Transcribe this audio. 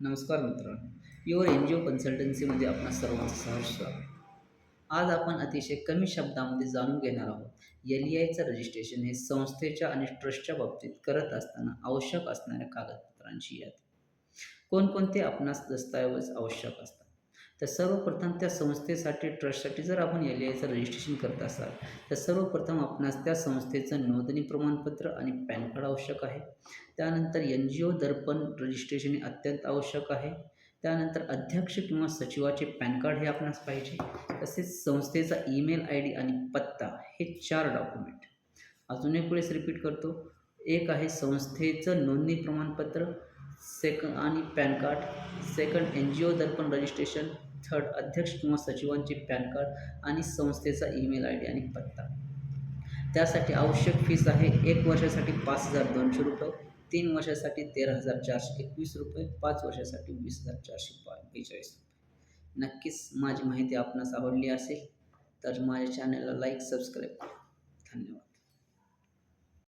नमस्कार मित्रांनो. Your N G ओ कन्सल्टन्सीमध्ये आपण सर्वांचं सहर्ष स्वागत. आज आपण अतिशय कमी शब्दामध्ये जाणून घेणार आहोत. एल ई आयचं रजिस्ट्रेशन हे संस्थेच्या आणि ट्रस्टच्या बाबतीत करत असताना आवश्यक असणाऱ्या कागदपत्रांची यादी. कोणकोणते आपणास दस्तऐवज आवश्यक असतात? तर सर्वप्रथम त्या संस्थेसाठी ट्रस्टसाठी जर आपण एल आयचं रजिस्ट्रेशन करत असाल तर सर्वप्रथम आपणास त्या संस्थेचं नोंदणी प्रमाणपत्र आणि पॅन कार्ड आवश्यक आहे. त्यानंतर N G O Darpan registration हे अत्यंत आवश्यक आहे. त्यानंतर अध्यक्ष किंवा सचिवाचे पॅन कार्ड हे आपणास पाहिजे. तसेच संस्थेचा ईमेल आय डी आणि पत्ता हे चार डॉक्युमेंट. अजून एक वेळेस रिपीट करतो. एक आहे संस्थेचं नोंदणी प्रमाणपत्र सेकंड आणि PAN card. Second N G O Darpan registration third अध्यक्ष किंवा सचिवांचे पॅन कार्ड आणि संस्थेचा ईमेल आय डी आणि पत्ता. त्यासाठी आवश्यक फीस आहे एक वर्षासाठी पाच हजार दोनशे रुपये तीन वर्षासाठी तेरा हजार चारशे एकवीस रुपये पाच वर्षासाठी वीस हजार चारशे पा बेचाळीस रुपये. नक्कीच माझी माहिती आपणास आवडली असेल तर माझ्या चॅनलला लाईक सबस्क्राईब करा.